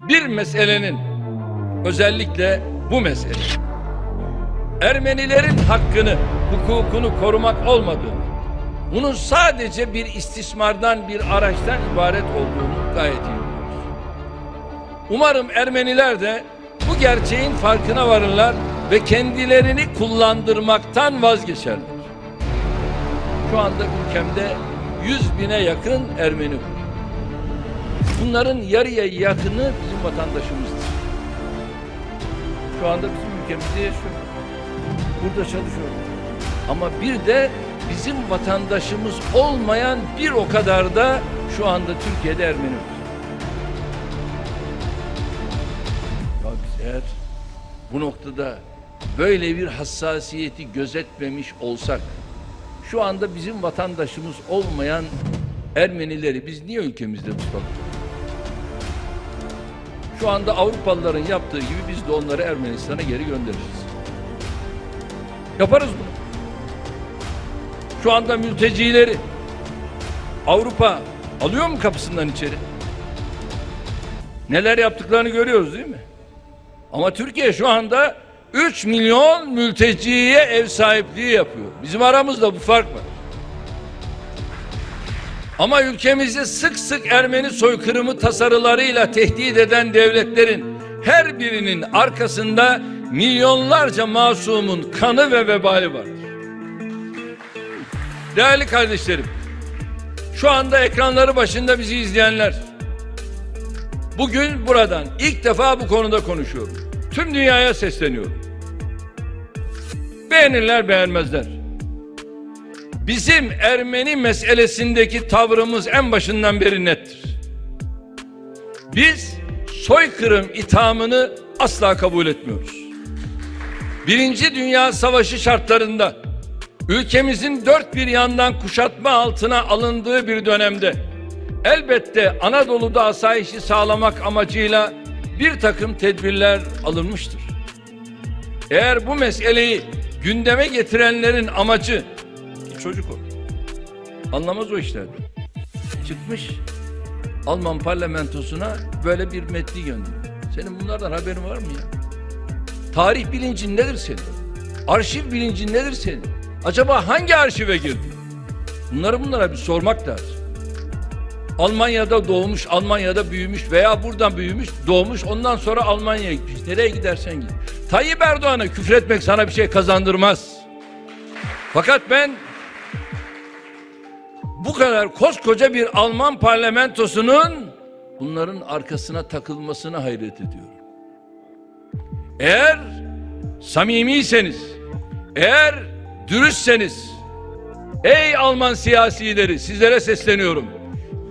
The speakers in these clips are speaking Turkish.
bir meselenin özellikle bu mesele Ermenilerin hakkını, hukukunu korumak olmadığını, bunun sadece bir istismardan, bir araçtan ibaret olduğunu gayet iyi biliyoruz. Umarım Ermeniler de bu gerçeğin farkına varırlar ve kendilerini kullandırmaktan vazgeçerler. Şu anda ülkemde 100 bine yakın Ermeni var. Bunların yarıya yakını bizim vatandaşımızdır. Şu anda bizim ülkemizde yaşıyor. Burada çalışıyor. Ama bir de bizim vatandaşımız olmayan bir o kadar da şu anda Türkiye'de Ermeni var. Ya biz eğer bu noktada böyle bir hassasiyeti gözetmemiş olsak şu anda bizim vatandaşımız olmayan Ermenileri biz niye ülkemizde tutalım? Şu anda Avrupalıların yaptığı gibi biz de onları Ermenistan'a geri göndeririz. Yaparız bunu. Şu anda mültecileri Avrupa alıyor mu kapısından içeri? Neler yaptıklarını görüyoruz değil mi? Ama Türkiye şu anda 3 milyon mülteciye ev sahipliği yapıyor. Bizim aramızda bu fark var. Ama ülkemizi sık sık Ermeni soykırımı tasarılarıyla tehdit eden devletlerin her birinin arkasında milyonlarca masumun kanı ve vebali vardır. Değerli kardeşlerim, şu anda ekranları başında bizi izleyenler, bugün buradan ilk defa bu konuda konuşuyorum. Tüm dünyaya sesleniyorum. Beğenirler beğenmezler. Bizim Ermeni meselesindeki tavrımız en başından beri nettir. Biz soykırım ithamını asla kabul etmiyoruz. Birinci Dünya Savaşı şartlarında ülkemizin dört bir yandan kuşatma altına alındığı bir dönemde elbette Anadolu'da asayişi sağlamak amacıyla bir takım tedbirler alınmıştır. Eğer bu meseleyi gündeme getirenlerin amacı çocuk o. Anlamaz o işlerden. Çıkmış Alman parlamentosuna böyle bir metni gönderiyor. Senin bunlardan haberin var mı ya? Tarih bilincin nedir senin? Arşiv bilincin nedir senin? Acaba hangi arşive girdin? Bunları bunlara bir sormak lazım. Almanya'da doğmuş, Almanya'da büyümüş veya buradan büyümüş, doğmuş, ondan sonra Almanya'ya gitmiş. Nereye gidersen git. Tayyip Erdoğan'a küfretmek sana bir şey kazandırmaz. Fakat ben bu kadar koskoca bir Alman parlamentosunun bunların arkasına takılmasına hayret ediyorum. Eğer samimiyseniz, eğer dürüstseniz, ey Alman siyasileri sizlere sesleniyorum.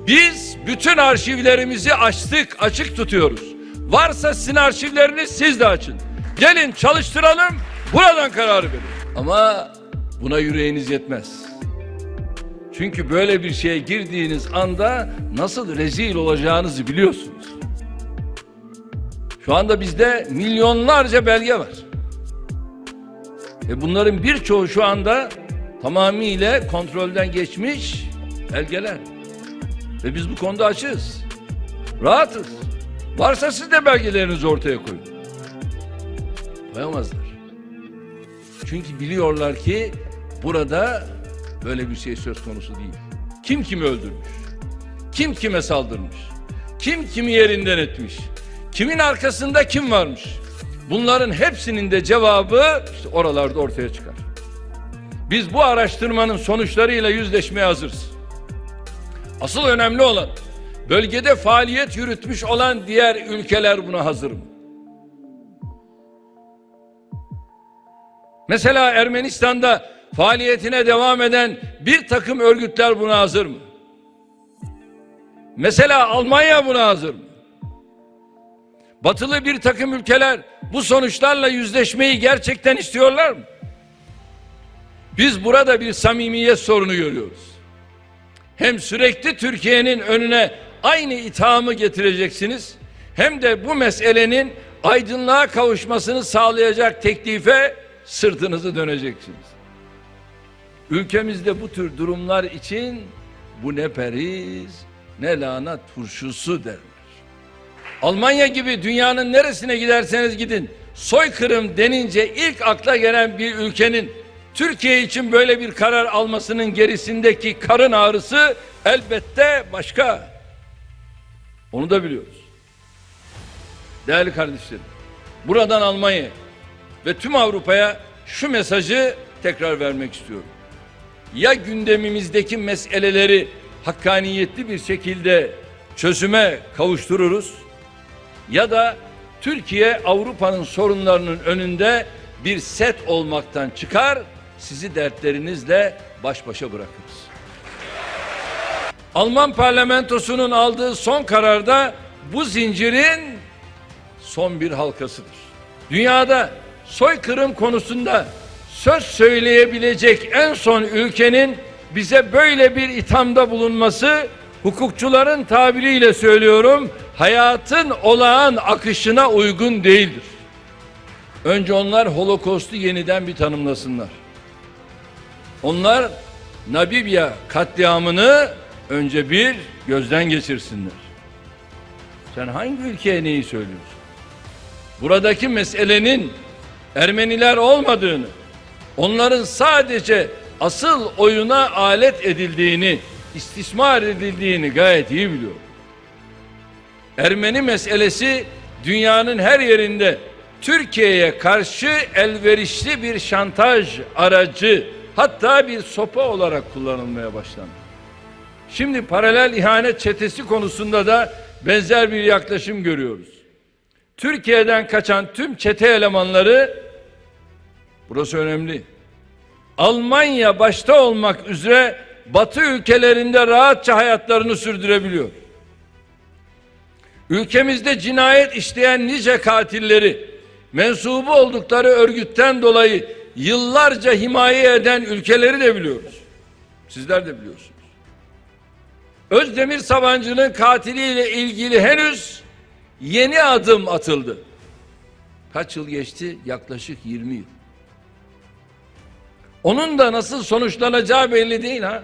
Biz bütün arşivlerimizi açtık, açık tutuyoruz. Varsa sizin arşivleriniz siz de açın. Gelin çalıştıralım, buradan kararı verin. Ama buna yüreğiniz yetmez. Çünkü böyle bir şeye girdiğiniz anda nasıl rezil olacağınızı biliyorsunuz. Şu anda bizde milyonlarca belge var. Ve bunların birçoğu şu anda tamamıyla kontrolden geçmiş belgeler. Ve biz bu konuda açığız. Rahatız. Varsa siz de belgelerinizi ortaya koyun. Koyamazlar. Çünkü biliyorlar ki burada böyle bir şey söz konusu değil. Kim kimi öldürmüş? Kim kime saldırmış? Kim kimi yerinden etmiş? Kimin arkasında kim varmış? Bunların hepsinin de cevabı işte oralarda ortaya çıkar. Biz bu araştırmanın sonuçlarıyla yüzleşmeye hazırız. Asıl önemli olan bölgede faaliyet yürütmüş olan diğer ülkeler buna hazır mı? Mesela Ermenistan'da faaliyetine devam eden bir takım örgütler buna hazır mı? Mesela Almanya buna hazır mı? Batılı bir takım ülkeler bu sonuçlarla yüzleşmeyi gerçekten istiyorlar mı? Biz burada bir samimiyet sorunu görüyoruz. Hem sürekli Türkiye'nin önüne aynı ithamı getireceksiniz hem de bu meselenin aydınlığa kavuşmasını sağlayacak teklife sırtınızı döneceksiniz. Ülkemizde bu tür durumlar için bu ne periz ne lahana turşusu derler. Almanya gibi dünyanın neresine giderseniz gidin soykırım denince ilk akla gelen bir ülkenin Türkiye için böyle bir karar almasının gerisindeki karın ağrısı elbette başka. Onu da biliyoruz. Değerli kardeşlerim, buradan Almanya ve tüm Avrupa'ya şu mesajı tekrar vermek istiyorum. Ya gündemimizdeki meseleleri hakkaniyetli bir şekilde çözüme kavuştururuz ya da Türkiye Avrupa'nın sorunlarının önünde bir set olmaktan çıkar, sizi dertlerinizle baş başa bırakırız. Alman parlamentosunun aldığı son kararda bu zincirin son bir halkasıdır. Dünyada soykırım konusunda söz söyleyebilecek en son ülkenin bize böyle bir ithamda bulunması hukukçuların tabiriyle söylüyorum hayatın olağan akışına uygun değildir. Önce onlar Holocaust'u yeniden bir tanımlasınlar. Onlar Namibya katliamını önce bir gözden geçirsinler. Sen hangi ülkeye neyi söylüyorsun? Buradaki meselenin Ermeniler olmadığını, onların sadece asıl oyuna alet edildiğini, istismar edildiğini gayet iyi biliyorum. Ermeni meselesi dünyanın her yerinde Türkiye'ye karşı elverişli bir şantaj aracı hatta bir sopa olarak kullanılmaya başlandı. Şimdi paralel ihanet çetesi konusunda da benzer bir yaklaşım görüyoruz. Türkiye'den kaçan tüm çete elemanları burası önemli. Almanya başta olmak üzere Batı ülkelerinde rahatça hayatlarını sürdürebiliyor. Ülkemizde cinayet işleyen nice katilleri mensubu oldukları örgütten dolayı yıllarca himaye eden ülkeleri de biliyoruz. Sizler de biliyorsunuz. Özdemir Sabancı'nın katiliyle ilgili henüz yeni adım atıldı. Kaç yıl geçti? Yaklaşık 20 yıl. Onun da nasıl sonuçlanacağı belli değil ha.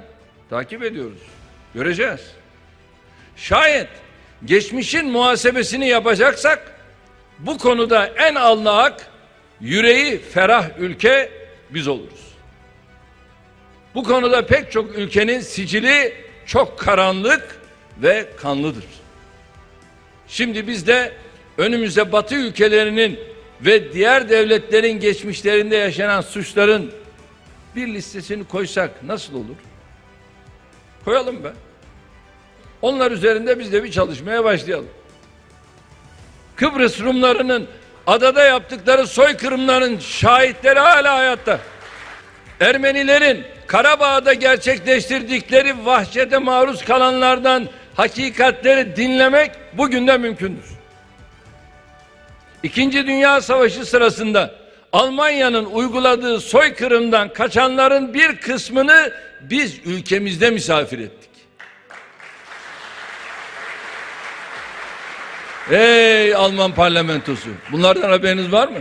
Takip ediyoruz. Göreceğiz. Şayet geçmişin muhasebesini yapacaksak bu konuda en allak, yüreği ferah ülke biz oluruz. Bu konuda pek çok ülkenin sicili çok karanlık ve kanlıdır. Şimdi biz de önümüze Batı ülkelerinin ve diğer devletlerin geçmişlerinde yaşanan suçların bir listesini koysak nasıl olur? Koyalım be. Onlar üzerinde biz de bir çalışmaya başlayalım. Kıbrıs Rumlarının adada yaptıkları soykırımların şahitleri hala hayatta. Ermenilerin Karabağ'da gerçekleştirdikleri vahşete maruz kalanlardan hakikatleri dinlemek bugün de mümkündür. İkinci Dünya Savaşı sırasında Almanya'nın uyguladığı soykırımdan kaçanların bir kısmını biz ülkemizde misafir ettik. Ey Alman parlamentosu! Bunlardan haberiniz var mı?